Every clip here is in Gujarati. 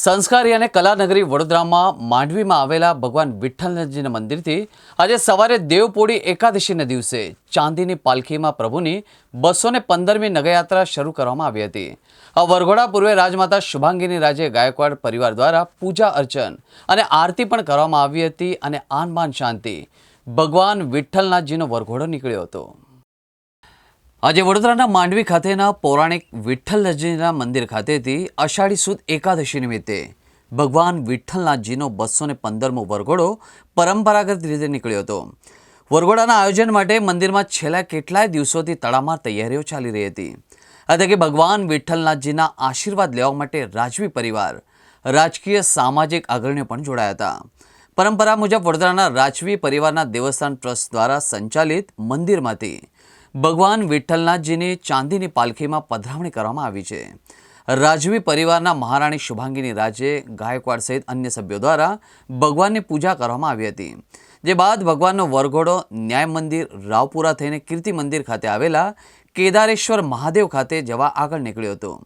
સંસ્કારી અને કલાનગરી વડોદરામાં માંડવીમાં આવેલા ભગવાન વિઠ્ઠલજીના મંદિરથી આજે સવારે દેવપોળી એકાદશીના દિવસે ચાંદીની પાલખીમાં પ્રભુની બસો ને પંદરમી નગરયાત્રા શરૂ કરવામાં આવી હતી. આ વરઘોડા પૂર્વે રાજમાતા શુભાંગીની રાજે ગાયકવાડ પરિવાર દ્વારા પૂજા અર્ચન અને આરતી પણ કરવામાં આવી હતી અને આન બાન શાંતિ ભગવાન વિઠ્ઠલનાથજીનો વરઘોડો નીકળ્યો હતો. આજે વડોદરાના માંડવી ખાતેના પૌરાણિક વિઠ્ઠલજીના મંદિર ખાતેથી અષાઢી સુદ એકાદશી નિમિત્તે ભગવાન વિઠ્ઠલનાથજીનો બસો ને પંદરમો વરઘોડો પરંપરાગત રીતે નીકળ્યો હતો. વરઘોડાના આયોજન માટે મંદિરમાં છેલ્લા કેટલાય દિવસોથી તડામાર તૈયારીઓ ચાલી રહી હતી. આ તકે ભગવાન વિઠ્ઠલનાથજીના આશીર્વાદ લેવા માટે રાજવી પરિવાર, રાજકીય સામાજિક અગ્રણીઓ પણ જોડાયા હતા. પરંપરા મુજબ વડોદરાના રાજવી પરિવારના દેવસ્થાન ટ્રસ્ટ દ્વારા સંચાલિત મંદિરમાંથી ભગવાન વિઠ્ઠલનાથજીની ચાંદીની પાલખીમાં પધરામણી કરવામાં આવી છે. રાજવી પરિવારના મહારાણી શુભાંગીની રાજે ગાયકવાડ સહિત અન્ય સભ્યો દ્વારા ભગવાનની પૂજા કરવામાં આવી હતી. જે બાદ ભગવાનનો વરઘોડો ન્યાય મંદિર રાવપુરા થઈને કીર્તિ મંદિર ખાતે આવેલા કેદારેશ્વર મહાદેવ ખાતે જવા આગળ નીકળ્યો હતો.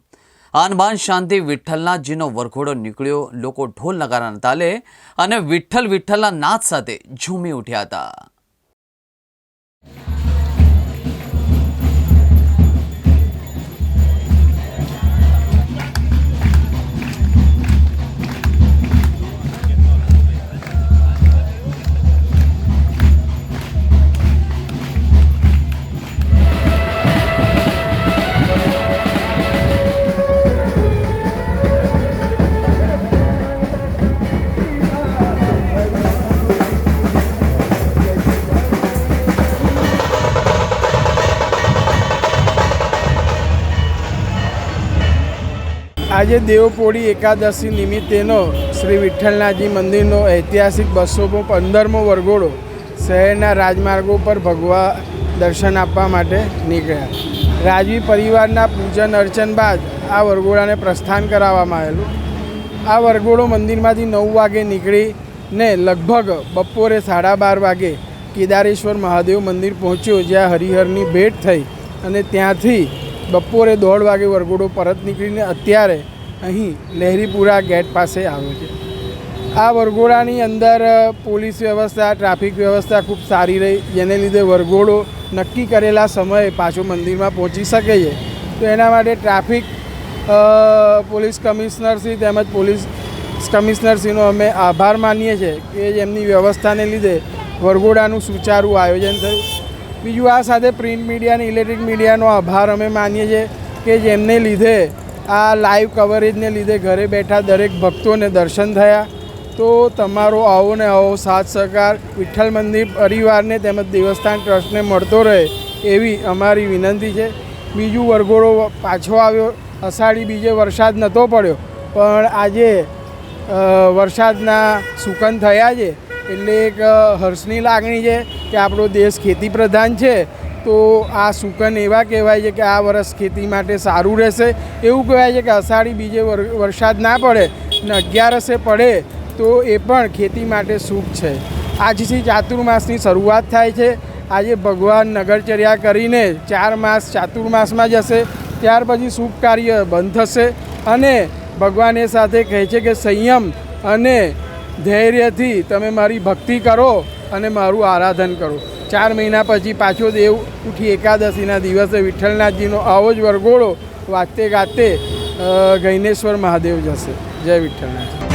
આનબાન શાંતિ વિઠ્ઠલનાથજીનો વરઘોડો નીકળ્યો, લોકો ઢોલ નગારાના તાલે અને વિઠ્ઠલ વિઠ્ઠલના નાદ સાથે ઝૂમી ઉઠ્યા હતા. આજે દેવપોળી એકાદશી નિમિત્તેનો શ્રી વિઠ્ઠલનાથજી મંદિરનો ઐતિહાસિક બસો પંદરમો વરઘોડો શહેરના રાજમાર્ગો પર ભગવા દર્શન આપવા માટે નીકળ્યા. રાજવી પરિવારના પૂજન અર્ચન બાદ આ વરઘોડાને પ્રસ્થાન કરાવવામાં આવેલું. આ વરઘોડો મંદિરમાંથી નવ વાગે નીકળીને લગભગ બપોરે સાડા બાર વાગે કેદારેશ્વર મહાદેવ મંદિર પહોંચ્યો, જ્યાં હરિહરની ભેટ થઈ અને ત્યાંથી બપોરે દોઢ વાગે વરઘોડો પરત નીકળીને અત્યારે અહીં લહેરીપુરા ગેટ પાસે આવ્યો છે. આ વરઘોડાની અંદર પોલીસ વ્યવસ્થા, ટ્રાફિક વ્યવસ્થા ખૂબ સારી રહી. જેને લીધે વરઘોડો નક્કી કરેલા સમયે પાછો મંદિરમાં પહોંચી શકે છે. તો એના માટે ટ્રાફિક પોલીસ કમિશનરશ્રી તેમજ પોલીસ કમિશનરશ્રીનો અમે આભાર માનીએ છીએ કે એમની વ્યવસ્થાને લીધે વરઘોડાનું સુચારું આયોજન થયું. બીજું આ સાથે પ્રિન્ટ મીડિયા અને ઇલેક્ટ્રિક મીડિયાનો આભાર અમે માનીએ છીએ કે જેમને લીધે આ લાઈવ કવરેજને લીધે ઘરે બેઠા દરેક ભક્તોને દર્શન થયા. તો તમારો આવો ને આવો સાથ સહકાર વિઠ્ઠલ મંદિર પરિવારને તેમજ દેવસ્થાન ટ્રસ્ટને મળતો રહે એવી અમારી વિનંતી છે. બીજું વરઘોડો પાછો આવ્યો. અષાઢી બીજે વરસાદ નહોતો પડ્યો. પણ આજે વરસાદના સુકન થયા છે. એટલે એક હર્ષની લાગણી છે કે આપણો દેશ ખેતી પ્રધાન છે. તો આ સુકન એવા કહેવાય છે કે આ વર્ષ ખેતી માટે સારું રહેશે. એવું કહેવાય છે કે અષાઢી બીજે વર- વરસાદ ના પડે ને અગિયારસે પડે તો એ પણ ખેતી માટે શુભ છે. આજથી ચાતુર્માસની શરૂઆત થાય છે. આજે ભગવાન નગરચર્યા કરીને ચાર માસ ચાતુર્માસમાં જશે. ત્યાર પછી શુભ કાર્ય બંધ થશે અને ભગવાન એ સાથે કહે છે કે સંયમ અને ધૈર્યથી તમે મારી ભક્તિ કરો અને મારું આરાધન કરો. ચાર મહિના પછી પાછો દેવ ઉઠી એકાદશીના દિવસે વિઠ્ઠલનાથજીનો આવો જ વરઘોડો વાગતે ગાતે ગૈનેશ્વર મહાદેવ જશે. જય વિઠ્ઠલનાથ.